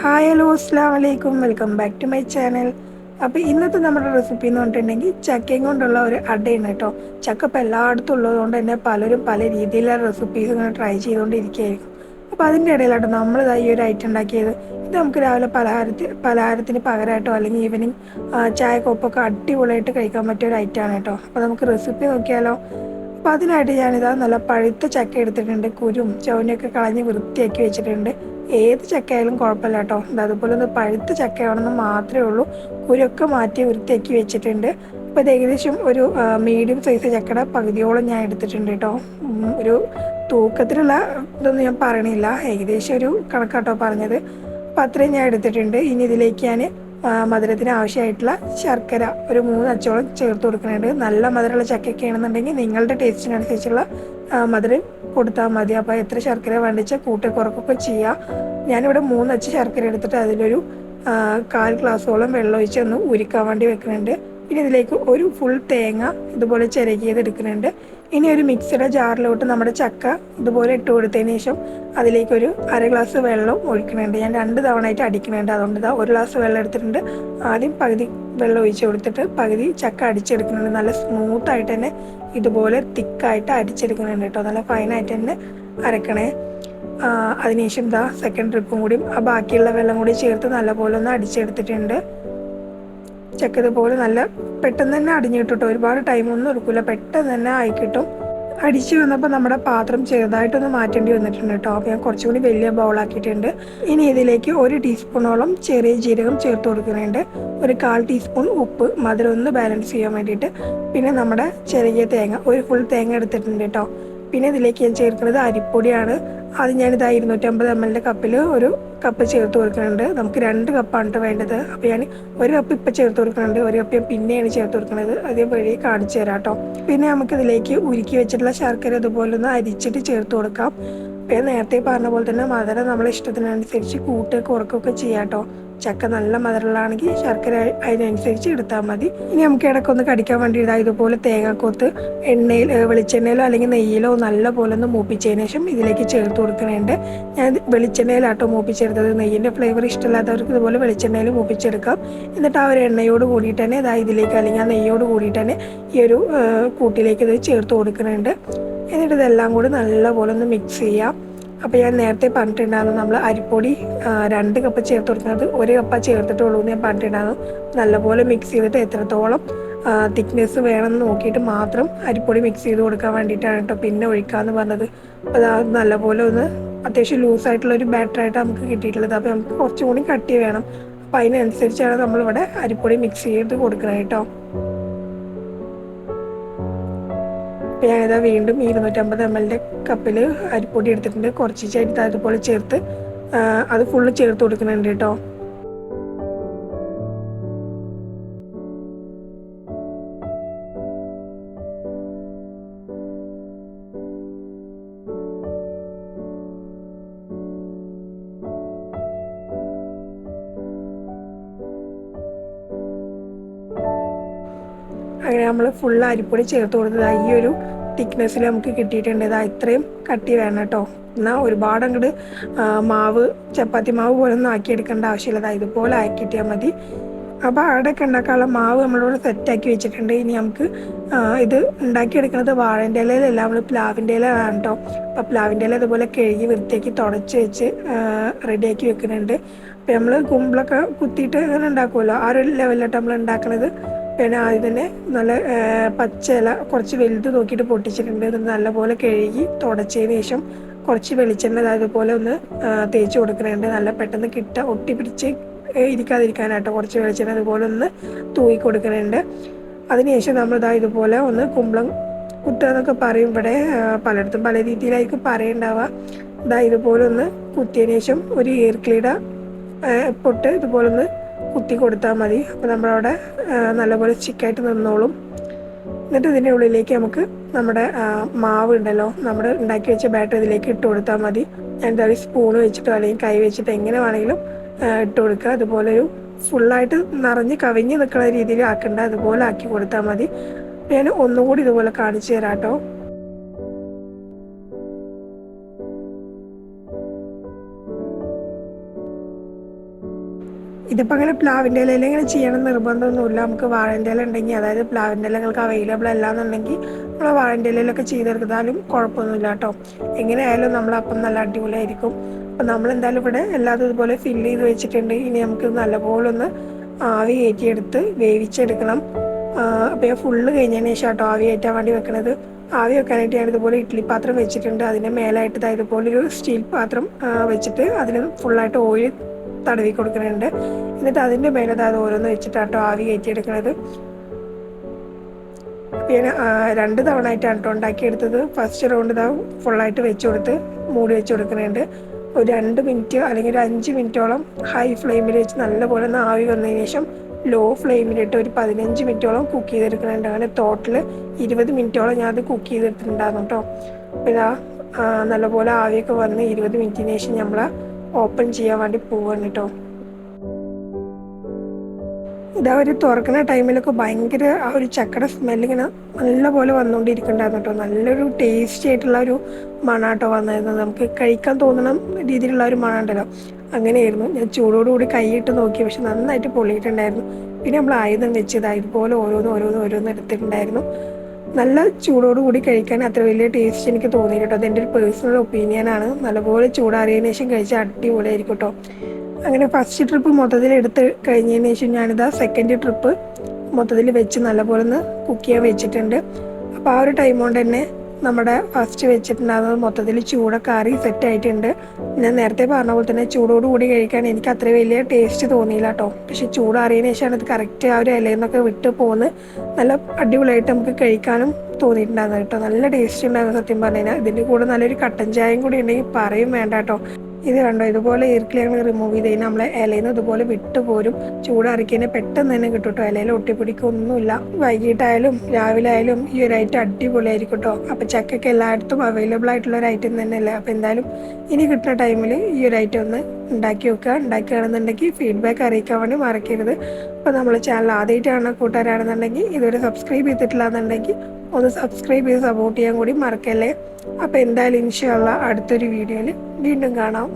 Hi hello അസ്സാം വലൈക്കും welcome back to my channel അപ്പോൾ ഇന്നത്തെ നമ്മുടെ റെസിപ്പി എന്ന് പറഞ്ഞിട്ടുണ്ടെങ്കിൽ ചക്കയും കൊണ്ടുള്ള ഒരു അടയാണ് കേട്ടോ. ചക്ക ഇപ്പോൾ എല്ലായിടത്തും ഉള്ളതുകൊണ്ട് തന്നെ പലരും പല രീതിയിലുള്ള റെസിപ്പീസ് ഇങ്ങനെ ട്രൈ ചെയ്തുകൊണ്ടിരിക്കുകയായിരിക്കും. അപ്പോൾ അതിന്റെ ഇടയിലാട്ടോ നമ്മൾ ഈ ഒരു ഐറ്റം ഉണ്ടാക്കിയത്. ഇത് നമുക്ക് രാവിലെ പലഹാരത്തിൽ പലഹാരത്തിന് പകരമായിട്ടോ അല്ലെങ്കിൽ ഈവനിങ് ചായക്കൊപ്പൊക്കെ അടിപൊളിയായിട്ട് കഴിക്കാൻ പറ്റിയ ഒരു ഐറ്റം ആണ് കേട്ടോ. അപ്പോൾ നമുക്ക് റെസിപ്പി നോക്കിയാലോ. അപ്പോൾ അതിനായിട്ട് ഞാനിതാ നല്ല പഴുത്ത ചക്ക എടുത്തിട്ടുണ്ട് കുരും ചവനൊക്കെ കളഞ്ഞ് വൃത്തിയാക്കി വെച്ചിട്ടുണ്ട്. ഏത് ചക്കയായാലും കുഴപ്പമില്ല കേട്ടോ. അതുപോലെ ഒന്ന് പഴുത്ത ചക്കയാണെന്ന് മാത്രമേ ഉള്ളൂ. കുരൊക്കെ മാറ്റി വൃത്തിയാക്കി വെച്ചിട്ടുണ്ട്. അപ്പോൾ ഇത് ഏകദേശം ഒരു മീഡിയം സൈസ് ചക്കയുടെ പകുതിയോളം ഞാൻ എടുത്തിട്ടുണ്ട് കേട്ടോ. ഒരു തൂക്കത്തിലുള്ള ഇതൊന്നും ഞാൻ പറയണില്ല. ഏകദേശം ഒരു കണക്കാട്ടോ പറഞ്ഞത്. അപ്പോൾ അത്രയും ഞാൻ എടുത്തിട്ടുണ്ട്. ഇനി ഇതിലേക്ക് ഞാൻ മധുരത്തിന് ആവശ്യമായിട്ടുള്ള ശർക്കര ഒരു മൂന്ന് അച്ചോളം ചേർത്ത് കൊടുക്കുന്നുണ്ട്. നല്ല മധുരമുള്ള ചക്കയൊക്കെ ആണെന്നുണ്ടെങ്കിൽ നിങ്ങളുടെ ടേസ്റ്റിനനുസരിച്ചുള്ള മധുരം കൊടുത്താൽ മതി. അപ്പോൾ എത്ര ശർക്കര വേണ്ടിച്ചാൽ കൂട്ടി കുറക്കൊക്കെ ചെയ്യാം. ഞാനിവിടെ മൂന്നച്ച് ശർക്കര എടുത്തിട്ട് അതിലൊരു കാൽ ഗ്ലാസ്സോളം വെള്ളം ഒഴിച്ച് ഒന്ന് ഉരുക്കാൻ വേണ്ടി വെക്കുന്നുണ്ട്. പിന്നെ ഇതിലേക്ക് ഒരു ഫുൾ തേങ്ങ ഇതുപോലെ ചിരകിയത് എടുക്കുന്നുണ്ട്. ഇനി ഒരു മിക്സിയുടെ ജാറിലോട്ട് നമ്മുടെ ചക്ക ഇതുപോലെ ഇട്ട് കൊടുത്തതിന് ശേഷം അതിലേക്ക് ഒരു അര ഗ്ലാസ് വെള്ളം ഒഴിക്കുന്നുണ്ട്. ഞാൻ രണ്ട് തവണ ആയിട്ട് അടിക്കുന്നുണ്ട്. അതുകൊണ്ട് ഇതാ ഒരു ഗ്ലാസ് വെള്ളം എടുത്തിട്ടുണ്ട്. ആദ്യം പകുതി വെള്ളം ഒഴിച്ച് കൊടുത്തിട്ട് പകുതി ചക്ക അടിച്ചെടുക്കുന്നുണ്ട്. നല്ല സ്മൂത്തായിട്ട് തന്നെ ഇതുപോലെ തിക്കായിട്ട് അടിച്ചെടുക്കുന്നുണ്ട് കേട്ടോ. നല്ല ഫൈനായിട്ട് തന്നെ അരക്കണേ. അതിനുശേഷം ഇതാ സെക്കൻഡ് ട്രിപ്പും കൂടി ആ ബാക്കിയുള്ള വെള്ളം കൂടി ചേർത്ത് നല്ലപോലെ ഒന്ന് അടിച്ചെടുത്തിട്ടുണ്ട്. ചക്ക പോലെ നല്ല പെട്ടെന്ന് തന്നെ അടിഞ്ഞു കിട്ടും ഒരുപാട് ടൈമൊന്നും എടുക്കില്ല പെട്ടെന്ന് തന്നെ ആയി കിട്ടും അടിച്ചു വന്നപ്പോൾ നമ്മുടെ പാത്രം ചെറുതായിട്ടൊന്ന് മാറ്റേണ്ടി വന്നിട്ടുണ്ട് കേട്ടോ. അപ്പോൾ ഞാൻ കുറച്ചും കൂടി വലിയ ബൗളാക്കിയിട്ടുണ്ട് ഇനി ഇതിലേക്ക് ഒരു ടീസ്പൂണോളം ചെറിയ ജീരകം ചേർത്ത് കൊടുക്കുന്നുണ്ട്. ഒരു കാൽ ടീസ്പൂൺ ഉപ്പ്. മധുരം ഒന്ന് ബാലൻസ് ചെയ്യാൻ വേണ്ടിയിട്ട്. പിന്നെ നമ്മുടെ ചെറിയ തേങ്ങ. ഒരു ഫുൾ തേങ്ങ എടുത്തിട്ടുണ്ട് കേട്ടോ. പിന്നെ ഇതിലേക്ക് ഞാൻ ചേർക്കുന്നത് അരിപ്പൊടിയാണ്. അത് ഞാനിത് ഇരുന്നൂറ്റമ്പത് എം എല്ലിന്റെ കപ്പിൽ ഒരു കപ്പ് ചേർത്ത് കൊടുക്കുന്നുണ്ട്. നമുക്ക് രണ്ട് കപ്പാണ് വേണ്ടത്. അപ്പോൾ ഞാൻ ഒരു കപ്പ് ഇപ്പൊ ചേർത്ത് കൊടുക്കുന്നുണ്ട്. ഒരു കപ്പ് ഞാൻ പിന്നെയാണ് ചേർത്ത് കൊടുക്കുന്നത്. അതേ വഴി കാണിച്ചു തരാം കേട്ടോ പിന്നെ നമുക്ക് ഇതിലേക്ക് ഉരുക്കി വെച്ചിട്ടുള്ള ശർക്കര ഇതുപോലെ ഒന്ന് അരിച്ചിട്ട് ചേർത്ത് കൊടുക്കാം. പിന്നെ നേരത്തെ പറഞ്ഞ പോലെ തന്നെ മധുരം നമ്മളെ ഇഷ്ടത്തിനനുസരിച്ച് കൂട്ട് കുറക്കൊക്കെ ചെയ്യാം കേട്ടോ ചക്ക നല്ല മധുരമുള്ളതാണെങ്കിൽ ശർക്കര അതിനനുസരിച്ച് എടുത്താൽ മതി. ഇനി നമുക്ക് ഇടയ്ക്കൊന്ന് കടിക്കാൻ വേണ്ടി ഇതാ ഇതുപോലെ തേങ്ങാക്കൊത്ത് എണ്ണയിൽ വെളിച്ചെണ്ണയിലോ അല്ലെങ്കിൽ നെയ്യിലോ നല്ല പോലെ ഒന്ന് മൂപ്പിച്ചതിന് ശേഷം ഇതിലേക്ക് ചേർത്ത് കൊടുക്കുന്നുണ്ട്. ഞാൻ വെളിച്ചെണ്ണയിലാട്ടോ മൂപ്പിച്ചെടുത്തത്. നെയ്യിന്റെ ഫ്ലേവർ ഇഷ്ടമില്ലാത്തവർക്ക് ഇതുപോലെ വെളിച്ചെണ്ണയിൽ മൂപ്പിച്ചെടുക്കാം. എന്നിട്ട് ആ ഒരു എണ്ണയോട് കൂടിയിട്ട് തന്നെ ഇതാ ഇതിലേക്ക് അല്ലെങ്കിൽ ആ നെയ്യോട് കൂടിയിട്ട് തന്നെ ഈ ഒരു കൂട്ടിലേക്ക് ഇത് ചേർത്ത് കൊടുക്കുന്നുണ്ട്. എന്നിട്ട് ഇതെല്ലാം കൂടി നല്ലപോലെ ഒന്ന് മിക്സ് ചെയ്യാം. അപ്പോൾ ഞാൻ നേരത്തെ പറഞ്ഞിട്ടുണ്ടായിരുന്നു നമ്മൾ അരിപ്പൊടി രണ്ട് കപ്പ് ചേർത്ത് കൊടുക്കുന്നത്. ഒരു കപ്പ ചേർത്തിട്ടുള്ളൂ എന്ന് ഞാൻ പറഞ്ഞിട്ടുണ്ടായിരുന്നു. നല്ലപോലെ മിക്സ് ചെയ്തിട്ട് എത്രത്തോളം തിക്നെസ് വേണമെന്ന് നോക്കിയിട്ട് മാത്രം അരിപ്പൊടി മിക്സ് ചെയ്ത് കൊടുക്കാൻ വേണ്ടിയിട്ടാണ് കേട്ടോ പിന്നെ ഒഴിക്കാമെന്ന് പറഞ്ഞത്. അപ്പോൾ അത് നല്ലപോലെ ഒന്ന് അത്യാവശ്യം ലൂസായിട്ടുള്ള ഒരു ബാറ്ററായിട്ട് നമുക്ക് കിട്ടിയിട്ടുള്ളത്. അപ്പോൾ നമുക്ക് കുറച്ചും കൂടി കട്ടി വേണം. അപ്പോൾ അതിനനുസരിച്ചാണ് നമ്മളിവിടെ അരിപ്പൊടി മിക്സ് ചെയ്ത് കൊടുക്കുന്നത് കേട്ടോ. അപ്പോൾ ഞാനിതാ വീണ്ടും ഇരുന്നൂറ്റമ്പത് എം എല്ലിന്റെ കപ്പിൽ അരിപ്പൊടി എടുത്തിട്ടുണ്ട്. കുറച്ച് ചേർത്ത് അതുപോലെ ചേർത്ത് അത് ഫുള്ള് ചേർത്ത് കൊടുക്കുന്നുണ്ട് കേട്ടോ. അങ്ങനെ നമ്മൾ ഫുൾ അരിപ്പൊടി ചേർത്ത് കൊടുത്തത്. ഈ ഒരു തിക്നെസ്സിൽ നമുക്ക് കിട്ടിയിട്ടുണ്ട്. ഇതാ ഇത്രയും കട്ടി വേണം കേട്ടോ. എന്നാൽ ഒരുപാട് അങ്ങോട്ട് മാവ് ചപ്പാത്തി മാവ് പോലെ ഒന്നും ആക്കിയെടുക്കേണ്ട ആവശ്യമില്ല. ഇതുപോലെ ആക്കിയിട്ടാൽ മതി. അപ്പോൾ അവിടെയൊക്കെ ഉണ്ടാക്കാനുള്ള മാവ് നമ്മളിവിടെ സെറ്റാക്കി വെച്ചിട്ടുണ്ട്. ഇനി നമുക്ക് ഇത് ഉണ്ടാക്കിയെടുക്കുന്നത് വാഴന്റെ ഇലയിലല്ല. നമ്മൾ പ്ലാവിന്റെ ഇല വേണം കേട്ടോ. അപ്പോൾ പ്ലാവിന്റെ ഇല ഇതുപോലെ കഴുകി വൃത്തിയാക്കി തുടച്ച് വെച്ച് റെഡിയാക്കി വെക്കുന്നുണ്ട്. അപ്പോൾ നമ്മൾ കുമ്പിളൊക്കെ കുത്തിയിട്ട് അങ്ങനെ ഉണ്ടാക്കുമല്ലോ ആ ഒരു ലെവലിലോട്ട് നമ്മൾ ഉണ്ടാക്കുന്നത് പിന്നെ തന്നെ നല്ല പച്ച ഇല കുറച്ച് വലുത് നോക്കിയിട്ട് പൊട്ടിച്ചിട്ടുണ്ട്. ഇത് നല്ലപോലെ കഴുകി തുടച്ചതിന് ശേഷം കുറച്ച് വെളിച്ചെണ്ണ അതുപോലെ ഒന്ന് തേച്ച് കൊടുക്കുന്നുണ്ട്. നല്ല പെട്ടെന്ന് കിട്ട ഒട്ടി പിടിച്ച് ഇരിക്കാതിരിക്കാനായിട്ട് കുറച്ച് വെളിച്ചെണ്ണ അതുപോലെ ഒന്ന് തൂക്കി കൊടുക്കുന്നുണ്ട്. അതിനുശേഷം നമ്മൾ ഇതാ ഇതുപോലെ ഒന്ന് കുമ്പളം കുത്തുക എന്നൊക്കെ പറയും ഇവിടെ പലയിടത്തും പല രീതിയിലായിരിക്കും പറയണ്ടാവുക. ഇതാ ഇതുപോലെ ഒന്ന് കുത്തിയതിനു ശേഷം ഒരു ഈർക്കിളിയുടെ പൊട്ട് ഇതുപോലെ ഒന്ന് കുത്തി കൊടുത്താൽ മതി. അപ്പോൾ നമ്മളവിടെ നല്ലപോലെ ചിക്കായിട്ട് നിന്നോളും. എന്നിട്ട് ഇതിന്റെ ഉള്ളിലേക്ക് നമുക്ക് നമ്മുടെ മാവ് ഉണ്ടല്ലോ നമ്മുടെ ഉണ്ടാക്കി വെച്ച ബാറ്റർ ഇതിലേക്ക് ഇട്ട് കൊടുത്താൽ മതി. എന്താ ഒരു സ്പൂൺ വെച്ചിട്ടോ അല്ലെങ്കിൽ കൈ വെച്ചിട്ട് എങ്ങനെ വേണമെങ്കിലും ഇട്ട് കൊടുക്കുക. അതുപോലെ ഒരു ഫുള്ളായിട്ട് നിറഞ്ഞ് കവിഞ്ഞ് നിൽക്കുന്ന രീതിയിൽ ആക്കണ്ട. അതുപോലെ ആക്കി കൊടുത്താൽ മതി. ഞാൻ ഒന്നുകൂടി ഇതുപോലെ കാണിച്ചു തരാം കേട്ടോ. ഇതിപ്പോൾ അങ്ങനെ പ്ലാവിന്റെ ഇലയിൽ ഇങ്ങനെ ചെയ്യണം നിർബന്ധമൊന്നുമില്ല. നമുക്ക് വാഴന്റെ ഇല ഉണ്ടെങ്കിൽ അതായത് പ്ലാവിന്റെ ഇല നിങ്ങൾക്ക് അവൈലബിൾ അല്ല എന്നുണ്ടെങ്കിൽ നമ്മൾ വാഴന്റെ ഇലയിലൊക്കെ ചെയ്തെടുത്താലും കുഴപ്പമൊന്നുമില്ല കേട്ടോ. എങ്ങനെയായാലും നമ്മൾ അപ്പം നല്ല അടിപൊളിയായിരിക്കും. അപ്പം നമ്മൾ എന്തായാലും ഇവിടെ എല്ലാതും ഇതുപോലെ ഫില്ല് ചെയ്ത് വെച്ചിട്ടുണ്ട്. ഇനി നമുക്ക് നല്ലപോലെ ഒന്ന് ആവി കയറ്റിയെടുത്ത് വേവിച്ചെടുക്കണം. അപ്പോൾ ഞാൻ ഫുള്ള് കഴിഞ്ഞതിന് ശേഷം കേട്ടോ ആവി കയറ്റാൻ വേണ്ടി വെക്കണത്. ആവി വെക്കാനായിട്ട് ഞാൻ ഇതുപോലെ ഇഡ്ഡലി പാത്രം വെച്ചിട്ടുണ്ട്. അതിന് മേലായിട്ട് ഇതാ ഇതുപോലെ ഒരു സ്റ്റീൽ പാത്രം വെച്ചിട്ട് അതിന് ഫുള്ളായിട്ട് ഓയിൽ തടവി കൊടുക്കുന്നുണ്ട്. എന്നിട്ട് അതിന്റെ മേലെ അത് ഓരോന്ന് വെച്ചിട്ടാട്ടോ ആവി കയറ്റിയെടുക്കുന്നത്. പിന്നെ രണ്ട് തവണ ആയിട്ടാണ് കേട്ടോ ഉണ്ടാക്കിയെടുത്തത്. ഫസ്റ്റ് റൗണ്ട് ഇതാ ഫുള്ളായിട്ട് വെച്ച് കൊടുത്ത് മൂടി വെച്ച് കൊടുക്കുന്നുണ്ട്. ഒരു രണ്ട് മിനിറ്റ് അല്ലെങ്കിൽ ഒരു അഞ്ച് മിനിറ്റോളം ഹൈ ഫ്ലെയിമിൽ വെച്ച് നല്ലപോലെ ഒന്ന് ആവി വന്നതിന് ശേഷം ലോ ഫ്ലെയിമിലിട്ട് ഒരു പതിനഞ്ച് മിനിറ്റോളം കുക്ക് ചെയ്തെടുക്കുന്നുണ്ട് അങ്ങനെ ടോട്ടൽ ഇരുപത് മിനിറ്റോളം ഞാൻ അത് കുക്ക് ചെയ്തെടുത്തിട്ടുണ്ടായിരുന്നു കേട്ടോ അപ്പോൾ നല്ലപോലെ ആവിയൊക്കെ വന്ന് ഇരുപത് മിനിറ്റിന് ശേഷം നമ്മൾ ഓപ്പൺ ചെയ്യാൻ വേണ്ടി പോവാണ് കേട്ടോ ഇതാ ഒരു തുറക്കുന്ന ടൈമിലൊക്കെ ഭയങ്കര ആ ഒരു ചക്കട സ്മെല്ലിങ്ങനെ നല്ലപോലെ വന്നുകൊണ്ടിരിക്കുന്നുണ്ടായിരുന്നു കേട്ടോ നല്ലൊരു ടേസ്റ്റി ആയിട്ടുള്ള ഒരു മണാട്ടോ വന്നായിരുന്നു. നമുക്ക് കഴിക്കാൻ തോന്നണം രീതിയിലുള്ള ഒരു മണം ഉണ്ടല്ലോ. അങ്ങനെയായിരുന്നു. ഞാൻ ചൂടോടുകൂടി കൈയിട്ട് നോക്കി പക്ഷെ നന്നായിട്ട് പൊള്ളിയിട്ടുണ്ടായിരുന്നു പിന്നെ നമ്മൾ ആയുധം വെച്ചത് ഇതുപോലെ ഓരോന്ന് ഓരോന്ന് ഓരോന്ന് എടുത്തിട്ടുണ്ടായിരുന്നു. നല്ല ചൂടോടുകൂടി കഴിക്കാൻ അത്ര വലിയ ടേസ്റ്റ് എനിക്ക് തോന്നി കേട്ടോ അതെന്റെ ഒരു പേഴ്സണൽ ഒപ്പീനിയനാണ് നല്ലപോലെ ചൂടാറിയതിനു ശേഷം കഴിച്ചാൽ അടിപൊളിയായിരിക്കും കേട്ടോ അങ്ങനെ ഫസ്റ്റ് ട്രിപ്പ് മൊത്തത്തിൽ എടുത്ത് കഴിഞ്ഞതിന് ശേഷം ഞാനിതാ സെക്കൻഡ് ട്രിപ്പ് മൊത്തത്തിൽ വെച്ച് നല്ലപോലെ ഒന്ന് കുക്ക് ചെയ്യാൻ വെച്ചിട്ടുണ്ട്. അപ്പോൾ ആ ഒരു ടൈം കൊണ്ട് തന്നെ നമ്മുടെ ഫസ്റ്റ് വെച്ചിട്ടുണ്ടാകുന്നത് മൊത്തത്തിൽ ചൂടൊക്കെ ആറി സെറ്റ് ആയിട്ടുണ്ട്. ഞാൻ നേരത്തെ പറഞ്ഞ പോലെ തന്നെ ചൂടോട് കൂടി കഴിക്കാൻ എനിക്ക് അത്ര വലിയ ടേസ്റ്റ് തോന്നിയില്ല കേട്ടോ പക്ഷെ ചൂടാറിയതിനു ശേഷമാണ് ഇത് കറക്റ്റ് ആ ഒരു ഇലയിൽ നിന്നൊക്കെ വിട്ട് പോകുന്നത് നല്ല അടിപൊളിയായിട്ട് നമുക്ക് കഴിക്കാനും തോന്നിയിട്ടുണ്ടായിരുന്നു കേട്ടോ നല്ല ടേസ്റ്റ് ഉണ്ടായിരുന്നു സത്യം പറഞ്ഞു കഴിഞ്ഞാൽ. ഇതിന്റെ കൂടെ നല്ലൊരു കട്ടൻ ചായയും കൂടി ഉണ്ടെങ്കിൽ പറയും വേണ്ട കേട്ടോ ഇത് കണ്ടോ? ഇതുപോലെ ഈർക്കിലങ്ങൾ റിമൂവ് ചെയ്ത് കഴിഞ്ഞാൽ നമ്മളെ ഇലയിൽ നിന്ന് ഇതുപോലെ വിട്ടുപോരും ചൂടാറിക്കഴിഞ്ഞാൽ പെട്ടെന്ന് തന്നെ കിട്ടും കേട്ടോ ഇലയിൽ ഒട്ടിപ്പിടിക്കൊന്നുമില്ല. വൈകിട്ടായാലും രാവിലെ ആയാലും ഈ ഒരു ഐറ്റം അടിപൊളിയായിരിക്കും കേട്ടോ അപ്പൊ ചക്കൊക്കെ എല്ലായിടത്തും അവൈലബിൾ ആയിട്ടുള്ള ഒരു ഐറ്റം തന്നെയല്ലേ? അപ്പൊ എന്തായാലും ഇനി കിട്ടുന്ന ടൈമിൽ ഈ ഒരു ഐറ്റം ഒന്ന് ഉണ്ടാക്കി വെക്കുക ഉണ്ടാക്കുകയാണെന്നുണ്ടെങ്കിൽ ഫീഡ്ബാക്ക് അറിയിക്കാൻ വേണ്ടി മറക്കരുത്. അപ്പോൾ നമ്മൾ ചാനൽ ആദ്യമായിട്ടാണ് കൂട്ടുകാരാണെന്നുണ്ടെങ്കിൽ ഇതുവരെ സബ്സ്ക്രൈബ് ചെയ്തിട്ടില്ല എന്നുണ്ടെങ്കിൽ ഒന്ന് സബ്സ്ക്രൈബ് ചെയ്ത് സപ്പോർട്ട് ചെയ്യാൻ കൂടി മറക്കല്ലേ? അപ്പോൾ എന്തായാലും ഇൻഷാല്ല അടുത്തൊരു വീഡിയോയിൽ വീണ്ടും കാണാം.